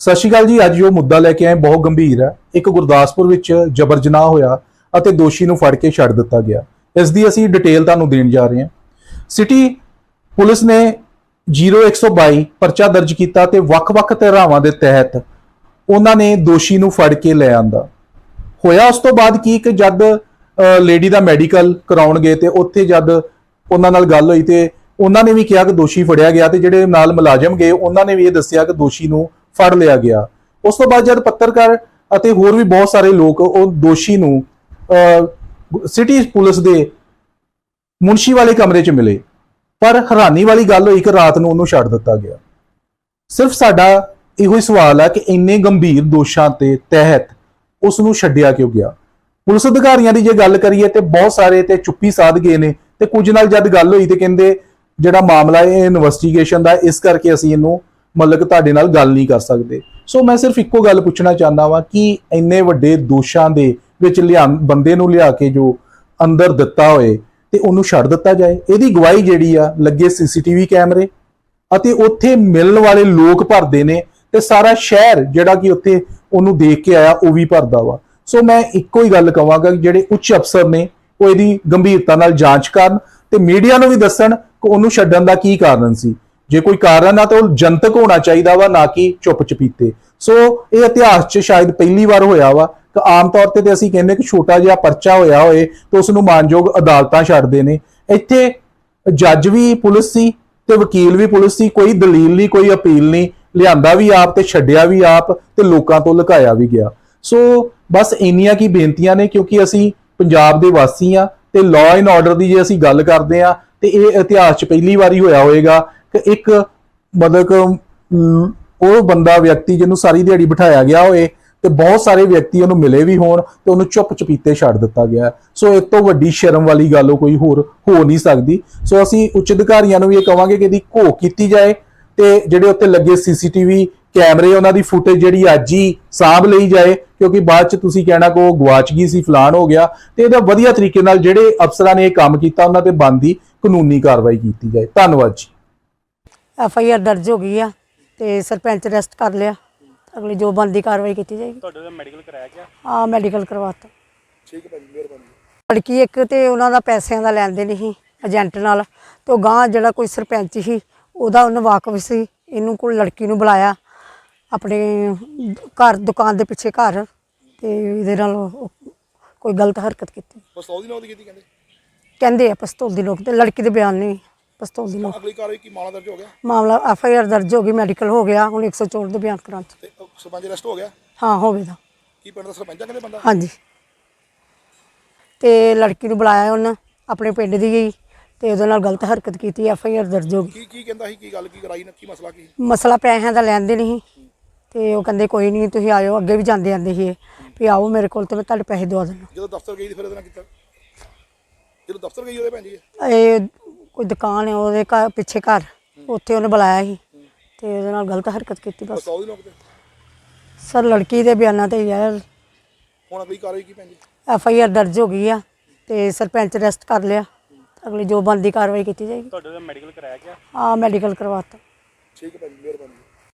ਸਤਿ ਸ਼੍ਰੀ ਅਕਾਲ ਜੀ, ਅੱਜ ਜੋ ਮੁੱਦਾ ਲੈ ਕੇ ਆਏ ਬਹੁਤ ਗੰਭੀਰ ਹੈ। ਇੱਕ ਗੁਰਦਾਸਪੁਰ ਵਿੱਚ ਜਬਰ ਜਨਾਹ ਹੋਇਆ ਅਤੇ ਦੋਸ਼ੀ ਨੂੰ ਫੜ ਕੇ ਛੱਡ ਦਿੱਤਾ ਗਿਆ। ਇਸ ਦੀ ਅਸੀਂ ਡਿਟੇਲ ਤੁਹਾਨੂੰ ਦੇਣ ਜਾ ਰਹੇ ਹਾਂ। ਸਿਟੀ ਪੁਲਿਸ ਨੇ 0122 ਪਰਚਾ ਦਰਜ ਕੀਤਾ ਤੇ ਵੱਖ-ਵੱਖ ਧਾਰਾਵਾਂ ਦੇ ਤਹਿਤ ਉਹਨਾਂ ਨੇ ਦੋਸ਼ੀ ਨੂੰ ਫੜ ਕੇ ਲੈ ਆਂਦਾ। ਹੋਇਆ ਉਸ ਤੋਂ ਬਾਅਦ ਕੀ ਕਿ ਜਦ ਲੇਡੀ ਦਾ ਮੈਡੀਕਲ ਕਰਾਉਣ ਗਏ ਤੇ ਉੱਥੇ ਜਦ ਉਹਨਾਂ ਨਾਲ ਗੱਲ ਹੋਈ ਤੇ ਉਹਨਾਂ ਨੇ ਵੀ ਕਿਹਾ ਕਿ ਦੋਸ਼ੀ ਫੜਿਆ ਗਿਆ ਤੇ ਜਿਹੜੇ ਨਾਲ ਮੁਲਾਜ਼ਮ ਗਏ, ਉਹਨਾਂ ਨੇ ਵੀ ਇਹ ਦੱਸਿਆ ਕਿ ਦੋਸ਼ੀ ਨੂੰ ਫੜ ਲਿਆ ਗਿਆ। ਉਸ ਤੋਂ ਬਾਅਦ ਜਦ ਪੱਤਰਕਾਰ ਅਤੇ ਹੋਰ ਵੀ ਬਹੁਤ ਸਾਰੇ ਲੋਕ ਉਹ ਦੋਸ਼ੀ ਨੂੰ ਸਿਟੀ ਪੁਲਿਸ ਦੇ ਮੁਨਸ਼ੀ ਵਾਲੇ ਕਮਰੇ 'ਚ ਮਿਲੇ। ਪਰ ਹੈਰਾਨੀ ਵਾਲੀ ਗੱਲ ਹੋਈ ਕਿ ਰਾਤ ਨੂੰ ਉਹਨੂੰ ਛੱਡ ਦਿੱਤਾ ਗਿਆ। ਸਿਰਫ ਸਾਡਾ ਇਹੋ ਹੀ ਸਵਾਲ ਹੈ ਕਿ ਇੰਨੇ ਗੰਭੀਰ ਦੋਸ਼ਾਂ ਤੇ ਤਹਿਤ ਉਸ ਨੂੰ ਛੱਡਿਆ ਕਿਉਂ ਗਿਆ? ਪੁਲਿਸ ਅਧਿਕਾਰੀਆਂ ਦੀ ਜੇ ਗੱਲ ਕਰੀਏ ਤੇ ਬਹੁਤ ਸਾਰੇ ਤੇ ਚੁੱਪੀ ਸਾਧ ਗਏ ਨੇ ਤੇ ਕੁਝ ਨਾਲ ਜਦ ਗੱਲ ਹੋਈ ਤੇ ਕਹਿੰਦੇ ਜਿਹੜਾ ਮਾਮਲਾ ਹੈ ਇਹ ਇਨਵੈਸਟੀਗੇਸ਼ਨ ਦਾ, ਇਸ ਕਰਕੇ ਅਸੀਂ ਇਹਨੂੰ ਮਤਲਬ ਕਿ ਤੁਹਾਡੇ ਨਾਲ ਗੱਲ ਨਹੀਂ ਕਰ ਸਕਦੇ। ਸੋ ਮੈਂ ਸਿਰਫ ਇੱਕੋ ਗੱਲ ਪੁੱਛਣਾ ਚਾਹੁੰਦਾ ਵਾਂ ਕਿ ਇੰਨੇ ਵੱਡੇ ਦੋਸ਼ਾਂ ਦੇ ਵਿੱਚ ਲਿਆ ਬੰਦੇ ਨੂੰ ਲਿਆ ਕੇ ਜੋ ਅੰਦਰ ਦਿੱਤਾ ਹੋਏ ਤੇ ਉਹਨੂੰ ਛੱਡ ਦਿੱਤਾ ਜਾਏ। ਇਹਦੀ ਗਵਾਹੀ ਜਿਹੜੀ ਆ, ਲੱਗੇ ਸੀਸੀਟੀਵੀ ਕੈਮਰੇ ਅਤੇ ਉੱਥੇ ਮਿਲਣ ਵਾਲੇ ਲੋਕ ਭਰਦੇ ਨੇ ਤੇ ਸਾਰਾ ਸ਼ਹਿਰ ਜਿਹੜਾ ਕਿ ਉੱਥੇ ਉਹਨੂੰ ਦੇਖ ਕੇ ਆਇਆ, ਉਹ ਵੀ ਭਰਦਾ ਵਾ। ਸੋ ਮੈਂ ਇੱਕੋ ਹੀ ਗੱਲ ਕਵਾਂਗਾ ਕਿ ਜਿਹੜੇ ਉੱਚ ਅਫਸਰ ਨੇ, ਉਹ ਇਹਦੀ ਗੰਭੀਰਤਾ ਨਾਲ ਜਾਂਚ ਕਰਨ ਤੇ ਮੀਡੀਆ ਨੂੰ ਵੀ ਦੱਸਣ ਕਿ ਉਹਨੂੰ ਛੱਡਣ ਦਾ ਕੀ ਕਾਰਨ ਸੀ। ਜੇ ਕੋਈ ਕਾਰਨ ਆ ਤਾਂ ਉਹ ਜਨਤਕ ਹੋਣਾ ਚਾਹੀਦਾ ਵਾ, ਨਾ ਕਿ ਚੁੱਪ ਚਪੀਤੇ। ਸੋ ਇਹ ਇਤਿਹਾਸ 'ਚ ਸ਼ਾਇਦ ਪਹਿਲੀ ਵਾਰ ਹੋਇਆ ਵਾ ਕਿ ਆਮ ਤੌਰ ਤੇ ਤੇ ਅਸੀਂ ਕਹਿੰਦੇ ਕਿ ਛੋਟਾ ਜਿਹਾ ਪਰਚਾ ਹੋਇਆ ਹੋਏ ਤਾਂ ਉਸ ਨੂੰ ਮਾਨਯੋਗ ਅਦਾਲਤਾਂ ਛੱਡਦੇ ਨੇ। ਇੱਥੇ ਜੱਜ ਵੀ ਪੁਲਿਸ ਸੀ ਤੇ ਵਕੀਲ ਵੀ ਪੁਲਿਸ ਸੀ, ਕੋਈ ਦਲੀਲ ਨਹੀਂ, ਕੋਈ ਅਪੀਲ ਨਹੀਂ। ਲਿਆਂਦਾ ਵੀ ਆਪ ਤੇ ਛੱਡਿਆ ਵੀ ਆਪ ਤੇ ਲੋਕਾਂ ਤੋਂ ਲੁਕਾਇਆ ਵੀ ਗਿਆ। ਸੋ ਬਸ ਇੰਨੀਆਂ ਕੀ ਬੇਨਤੀਆਂ ਨੇ ਕਿਉਂਕਿ ਅਸੀਂ ਪੰਜਾਬ ਦੇ ਵਾਸੀ ਆ ਤੇ ਲਾਅ ਐਂਡ ਆਰਡਰ ਦੀ ਜੇ ਅਸੀਂ ਗੱਲ ਕਰਦੇ ਆ ਤੇ ਇਹ ਇਤਿਹਾਸ 'ਚ ਪਹਿਲੀ ਵਾਰੀ ਹੋਇਆ ਹੋਵੇਗਾ ਕਿ ਇੱਕ ਮਤਲਬ ਕਿ ਉਹ ਬੰਦਾ ਵਿਅਕਤੀ ਜਿਹਨੂੰ ਸਾਰੀ ਦਿਹਾੜੀ ਬਿਠਾਇਆ ਗਿਆ ਹੋਏ ਤੇ ਬਹੁਤ ਸਾਰੇ ਵਿਅਕਤੀ ਉਹਨੂੰ ਮਿਲੇ ਵੀ ਹੋਣ ਤੇ ਉਹਨੂੰ ਚੁੱਪ ਚਪੀਤੇ ਛੱਡ ਦਿੱਤਾ ਗਿਆ। ਸੋ ਇਸ ਤੋਂ ਵੱਡੀ ਸ਼ਰਮ ਵਾਲੀ ਗੱਲ ਉਹ ਕੋਈ ਹੋਰ ਹੋ ਨਹੀਂ ਸਕਦੀ। ਸੋ ਅਸੀਂ ਉੱਚ ਅਧਿਕਾਰੀਆਂ ਨੂੰ ਵੀ ਇਹ ਕਵਾਂਗੇ ਕਿ ਇਹਦੀ ਘੋਖ ਕੀਤੀ ਜਾਏ ਤੇ ਜਿਹੜੇ ਉੱਤੇ ਲੱਗੇ ਸੀਸੀਟੀਵੀ ਕੈਮਰੇ, ਉਹਨਾਂ ਦੀ ਫੁਟੇਜ ਜਿਹੜੀ ਅੱਜ ਹੀ ਸਾਂਭ ਲਈ ਜਾਏ, ਕਿਉਂਕਿ ਬਾਅਦ ਚ ਤੁਸੀਂ ਕਹਿਣਾ ਕਿ ਉਹ ਗਵਾਚ ਗਈ ਸੀ ਫਲਾਨ ਹੋ ਗਿਆ ਤੇ ਇਹਦਾ ਵਧੀਆ ਤਰੀਕੇ ਨਾਲ ਜਿਹੜੇ ਅਫਸਰਾਂ ਨੇ ਇਹ ਕੰਮ ਕੀਤਾ, ਉਹਨਾਂ ਤੇ ਬੰਦੀ ਕਾਨੂੰਨੀ ਕਾਰਵਾਈ ਕੀਤੀ ਜਾਏ। ਧੰਨਵਾਦ ਜੀ। ਐਫ ਆਈ ਆਰ ਦਰਜ ਹੋ ਗਈ ਆ ਤੇ ਸਰਪੰਚ ਅਰੈਸਟ ਕਰ ਲਿਆ। ਅਗਲੀ ਜੋ ਬੰਦੀ ਕਾਰਵਾਈ ਕੀਤੀ ਜਾਏਗੀ। ਤੁਹਾਡੇ ਦਾ ਮੈਡੀਕਲ ਕਰਾਇਆ ਗਿਆ? ਆ ਮੈਡੀਕਲ ਕਰਵਾਤਾ। ਠੀਕ ਹੈ ਭਾਜੀ ਮਿਹਰਬਾਨੀ। ਲੜਕੀ ਇੱਕ ਤੇ ਉਹਨਾਂ ਦਾ ਪੈਸਿਆਂ ਦਾ ਲੈਣ ਦੇਣ ਸੀ ਏਜੰਟ ਨਾਲ। ਤੇ ਉਹ ਗਾਂ ਜਿਹੜਾ ਕੋਈ ਸਰਪੰਚ ਸੀ ਉਹਦਾ ਉਹਨੂੰ ਵਾਕਫ ਸੀ। ਇਹਨੂੰ ਕੋਲ ਲੜਕੀ ਨੂੰ ਬੁਲਾਇਆ ਆਪਣੇ ਘਰ ਦੁਕਾਨ ਦੇ ਪਿੱਛੇ ਘਰ। ਤੇ ਇਹਦੇ ਨਾਲ ਉਹ ਕੋਈ ਗਲਤ ਹਰਕਤ ਕੀਤੀ। ਪਸਤੌਲ ਦੀ ਨੌ ਦੀ ਕੀਤੀ ਕਹਿੰਦੇ? ਕਹਿੰਦੇ ਆ ਪਿਸਤੌਲ ਦੀ ਲੋਕ ਤੇ ਲੜਕੀ ਦੇ ਬਿਆਨ ਨਹੀਂ ਪਿਸਤੌਲ ਦੀ ਲੋਕ ਅਗਲੀ ਕਾਰਵਾਈ ਕੀ ਮਾਮਲਾ ਦਰਜ ਹੋ ਗਿਆ? ਮਾਮਲਾ ਐਫ ਆਈ ਆਰ ਦਰਜ ਹੋ ਗਈ ਮੈਡੀਕਲ ਹੋ ਗਿਆ ਹੁਣ 104 ਦੇ ਬਿਆਨ ਕਰਾਂ ਤੇ। ਉਹ ਸਰਪੰਚ ਅਰੈਸਟ ਹੋ ਗਿਆ? ਹਾਂ ਹੋਵੇਗਾ ਕੀ ਪਿੰਡ ਦਾ ਸਰਪੰਚ ਆ ਕਹਿੰਦੇ ਬੰਦਾ? ਹਾਂਜੀ। ਤੇ ਲੜਕੀ ਨੂੰ ਬੁਲਾਇਆ ਉਹਨਾਂ ਆਪਣੇ ਪਿੰਡ ਦੀ ਗਈ ਤੇ ਉਹਦੇ ਨਾਲ ਗਲਤ ਹਰਕਤ ਕੀਤੀ ਐਫ ਆਈ ਆਰ ਦਰਜ ਹੋ ਗਈ। ਕੀ ਕੀ ਕਹਿੰਦਾ ਸੀ ਕੀ ਗੱਲ ਕੀ ਕਰਾਈ ਨਾ ਕੀ ਮਸਲਾ ਕੀ? ਮਸਲਾ ਪੈਸਿਆਂ ਦਾ ਲੈਣ ਦੇ ਨਹੀਂ ਤੇ ਉਹ ਕਹਿੰਦੇ ਕੋਈ ਨਹੀਂ ਤੁਸੀਂ ਆਇਓ ਅੱਗੇ ਵੀ ਜਾਂਦੇ ਆਂਦੇ ਸੀ ਇਹ, ਵੀ ਆਓ ਮੇਰੇ ਕੋਲ ਤੇ ਮੈਂ ਤੁਹਾਡੇ ਪੈਸੇ ਦਵਾ ਦਿੰਦਾ। ਜਦੋਂ ਦਫ਼ਤਰ ਗਈ ਤੇ ਫਿਰ ਇਹਦੇ ਨਾਲ ਕੀਤਾ? ਜਦੋਂ ਦਫ਼ਤਰ ਗਈ ਉਹਦੇ ਭੈਣ ਜੀ ਇਹ ਕੋਈ ਦੁਕਾਨ ਹੈ ਉਹਦੇ ਘਰ ਪਿੱਛੇ ਘਰ ਉੱਥੇ ਉਹਨੇ ਬੁਲਾਇਆ ਸੀ ਤੇ ਉਹਦੇ ਨਾਲ ਗਲਤ ਹਰਕਤ ਕੀਤੀ ਬਸ। ਤੇ? ਸਰ ਲੜਕੀ ਦੇ ਬਿਆਨਾਂ ਤੇ ਯਾਰ ਹੁਣ ਅਗਲੀ ਕਾਰਵਾਈ ਕੀ ਜੀ ਐਫ ਆਈ ਆਰ ਦਰਜ ਹੋ ਗਈ ਆ ਤੇ ਸਰਪੰਚ ਅਰੈਸਟ ਕਰ ਲਿਆ। ਅਗਲੀ ਜੋ ਬੰਦੀ ਕਾਰਵਾਈ ਕੀਤੀ ਜਾਏਗੀ। ਤੁਹਾਡੇ ਦਾ ਮੈਡੀਕਲ ਕਰਾਇਆ ਗਿਆ? ਆ ਮੈਡੀਕਲ ਕਰਵਾਤਾ। ਠੀਕ ਹੈ ਭਾਜੀ ਮਿਹਰਬਾਨੀ।